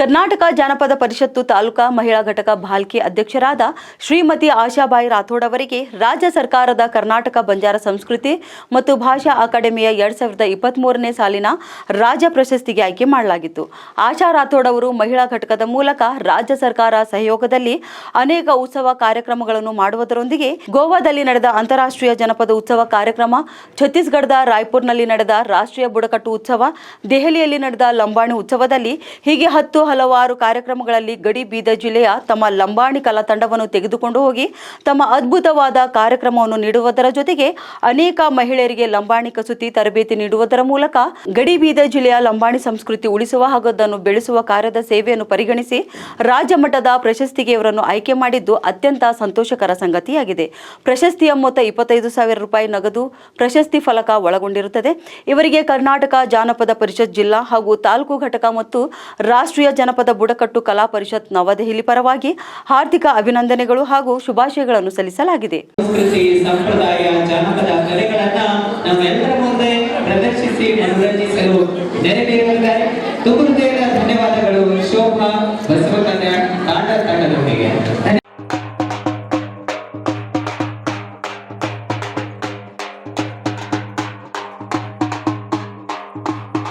ಕರ್ನಾಟಕ ಜಾನಪದ ಪರಿಷತ್ತು ತಾಲೂಕಾ ಮಹಿಳಾ ಘಟಕ ಭಾಲ್ಕಿ ಅಧ್ಯಕ್ಷರಾದ ಶ್ರೀಮತಿ ಆಶಾಬಾಯಿ ರಾಥೋಡ್ ಅವರಿಗೆ ರಾಜ್ಯ ಸರ್ಕಾರದ ಕರ್ನಾಟಕ ಬಂಜಾರ ಸಂಸ್ಕೃತಿ ಮತ್ತು ಭಾಷಾ ಅಕಾಡೆಮಿಯ ಎರಡ್ ಸಾವಿರದ ಇಪ್ಪತ್ಮೂರನೇ ಸಾಲಿನ ರಾಜ್ಯ ಪ್ರಶಸ್ತಿಗೆ ಆಯ್ಕೆ ಮಾಡಲಾಗಿತ್ತು. ಆಶಾ ರಾಥೋಡ್ ಅವರು ಮಹಿಳಾ ಘಟಕದ ಮೂಲಕ ರಾಜ್ಯ ಸರ್ಕಾರ ಸಹಯೋಗದಲ್ಲಿ ಅನೇಕ ಉತ್ಸವ ಕಾರ್ಯಕ್ರಮಗಳನ್ನು ಮಾಡುವುದರೊಂದಿಗೆ ಗೋವಾದಲ್ಲಿ ನಡೆದ ಅಂತಾರಾಷ್ಟ್ರೀಯ ಜನಪದ ಉತ್ಸವ ಕಾರ್ಯಕ್ರಮ, ಛತ್ತೀಸ್ಗಢದ ರಾಯ್ಪುರ್ನಲ್ಲಿ ನಡೆದ ರಾಷ್ಟ್ರೀಯ ಬುಡಕಟ್ಟು ಉತ್ಸವ, ದೆಹಲಿಯಲ್ಲಿ ನಡೆದ ಲಂಬಾಣಿ ಉತ್ಸವದಲ್ಲಿ ಹೀಗೆ ಹತ್ತು ಹಲವಾರು ಕಾರ್ಯಕ್ರಮಗಳಲ್ಲಿ ಗಡಿ ಬೀದರ್ ಜಿಲ್ಲೆಯ ತಮ್ಮ ಲಂಬಾಣಿ ಕಲಾ ತಂಡವನ್ನು ತೆಗೆದುಕೊಂಡು ಹೋಗಿ ತಮ್ಮ ಅದ್ಭುತವಾದ ಕಾರ್ಯಕ್ರಮವನ್ನು ನೀಡುವುದರ ಜೊತೆಗೆ ಅನೇಕ ಮಹಿಳೆಯರಿಗೆ ಲಂಬಾಣಿ ಕಸೂತಿ ತರಬೇತಿ ನೀಡುವುದರ ಮೂಲಕ ಗಡಿ ಬೀದ ಜಿಲ್ಲೆಯ ಲಂಬಾಣಿ ಸಂಸ್ಕೃತಿ ಉಳಿಸುವ ಹಾಗೂ ಅದನ್ನು ಬೆಳೆಸುವ ಕಾರ್ಯದ ಸೇವೆಯನ್ನು ಪರಿಗಣಿಸಿ ರಾಜ್ಯ ಮಟ್ಟದ ಪ್ರಶಸ್ತಿಗೆ ಇವರನ್ನು ಆಯ್ಕೆ ಮಾಡಿದ್ದು ಅತ್ಯಂತ ಸಂತೋಷಕರ ಸಂಗತಿಯಾಗಿದೆ. ಪ್ರಶಸ್ತಿಯ ಮೊತ್ತ ಇಪ್ಪತ್ತೈದು ಸಾವಿರ ರೂಪಾಯಿ ನಗದು ಪ್ರಶಸ್ತಿ ಫಲಕ ಒಳಗೊಂಡಿರುತ್ತದೆ. ಇವರಿಗೆ ಕರ್ನಾಟಕ ಜಾನಪದ ಪರಿಷತ್ ಜಿಲ್ಲಾ ಹಾಗೂ ತಾಲೂಕು ಘಟಕ ಮತ್ತು ರಾಷ್ಟ್ರೀಯ ಜನಪದ ಬುಡಕಟ್ಟು ಕಲಾ ಪರಿಷತ್ ನವದೆಹಲಿ ಪರವಾಗಿ ಹಾರ್ದಿಕ ಅಭಿನಂದನೆಗಳು ಹಾಗೂ ಶುಭಾಶಯಗಳನ್ನು ಸಲ್ಲಿಸಲಾಗಿದೆ. ಸಂಪ್ರದಾಯ, ಜಾನಪದ ಕಲೆಗಳನ್ನು ನಮ್ಮೆಲ್ಲರ ಮುಂದೆ ಪ್ರದರ್ಶಿಸಿ ಮನರಂಜಿಸಲು ನೆರವೇರಿದ್ದಾರೆ